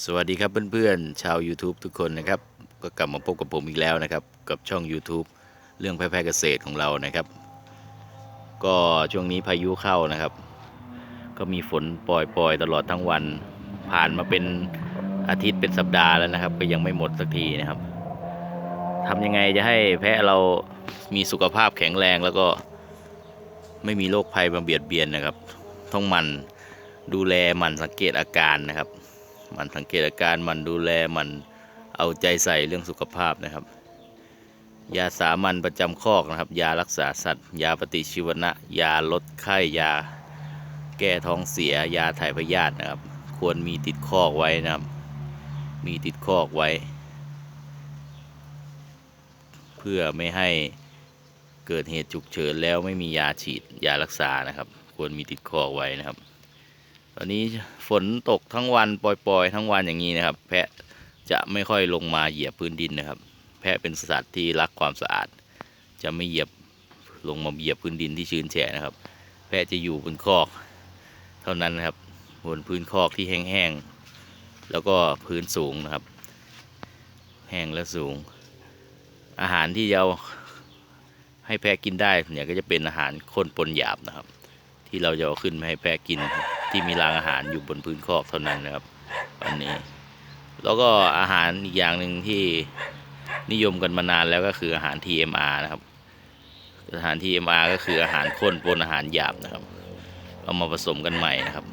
สวัสดีครับเพื่อนๆ ชาว YouTube ทุกคนนะครับ ก็กลับมาพบกับผมอีกแล้วนะครับ กับช่อง YouTube เรื่องแพร่เกษตรของเรานะครับ ก็ช่วงนี้พายุเข้านะครับ ก็มีฝนปล่อยๆ ตลอดทั้งวัน ผ่านมาเป็นอาทิตย์เป็นสัปดาห์แล้วนะครับ ก็ยังไม่หมดสักทีนะครับทำยังไงจะให้แพะเรามีสุขภาพแข็งแรงแล้วก็ไม่มีโรคภัยมาเบียดเบียนนะครับ ต้องมันดูแลมันสังเกตอาการนะครับ มันสังเกตอาการมันดูแลมันเอาใจใส่เรื่องสุขภาพนะครับ ยาสามัญประจำคอกนะครับ ยารักษาสัตว์ ยาปฏิชีวนะ ยาลดไข้ยา แก้ท้องเสีย ยาถ่ายพยาธินะครับ ควรมีติดคอกไว้นะครับ มีติดคอกไว้ เพื่อไม่ให้เกิดเหตุฉุกเฉินแล้วไม่มียาฉีดยารักษานะครับ ควรมีติดคอกไว้นะครับ ตอนนี้ฝนตกทั้งวันปล่อยๆ ทั้งวันอย่างนี้นะครับ แพะจะไม่ค่อยลงมาเหยียบพื้นดินนะครับ แพะเป็นสัตว์ที่รักความสะอาด จะไม่เหยียบลงมาเหยียบพื้นดินที่ชื้นแฉะนะครับ แพะจะอยู่บนคอก เท่านั้นนะครับบนพื้นคอกที่แห้งๆแล้วก็พื้นสูงนะครับ แห้งและสูง อาหารที่จะเอาให้แพะกินได้เนี่ยก็จะเป็นอาหารข้นปนหยาบนะครับ ที่เราจะเอาขึ้นมาให้แพะกินครับ ที่มีรางอาหารอยู่บนพื้นคอกเท่านั้นนะครับวันนี้ แล้วก็อาหารอีกอย่างหนึ่งที่นิยมกันมานานแล้วก็คืออาหาร TMR นะครับ อาหาร TMR ก็คืออาหารข้นปนอาหารหยาบนะครับ เอามาผสมกันใหม่นะครับ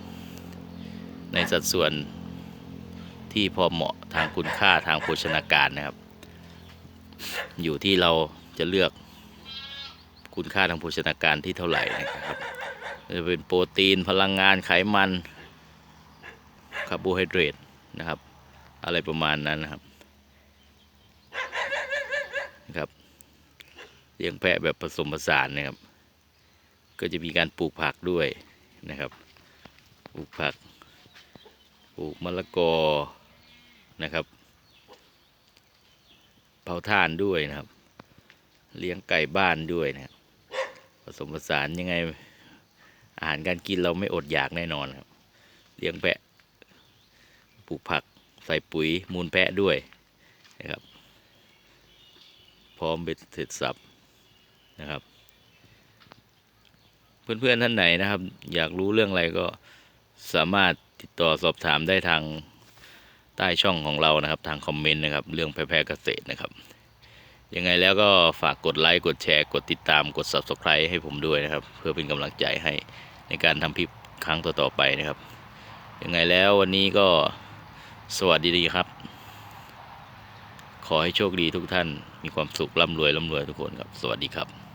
ในสัดส่วนที่พอเหมาะทางคุณค่าทางโภชนาการนะครับ อยู่ที่เราจะเลือกคุณค่าทางโภชนาการที่เท่าไหร่นะครับ จะเป็นโปรตีนพลังงานไขมันคาร์โบไฮเดรตนะครับ อะไรประมาณนั้นนะครับนะครับเลี้ยงแพะแบบผสมผสานนะครับ ก็จะมีการปลูกผักด้วยนะครับปลูกผักปลูกมะละกอนะครับเผาถ่านด้วยนะครับ เลี้ยงไก่บ้านด้วยนะครับผสมผสานยังไง อาหารการกินเราไม่อดอยากแน่นอนครับ เลี้ยงแพะปลูกผักใส่ปุ๋ยมูลแพะด้วยนะครับ พร้อมเป็นเสร็จสับนะครับ เพื่อนๆท่านไหนนะครับ อยากรู้เรื่องอะไรก็สามารถติดต่อสอบถามได้ทางใต้ช่องของเรานะครับ ทางคอมเมนต์นะครับ เรื่องแพะแพเกษตรนะครับ ยังไงแล้วก็ฝากกดไลค์ กดแชร์ กดติดตาม กด subscribe ให้ผมด้วยนะครับ เพื่อเป็นกำลังใจให้ ในการทำคลิปครั้งต่อๆไปนะครับ ยังไงแล้ววันนี้ก็สวัสดีครับ ขอให้โชคดีทุกท่าน มีความสุขร่ำรวยร่ำรวยทุกคนครับ สวัสดีครับ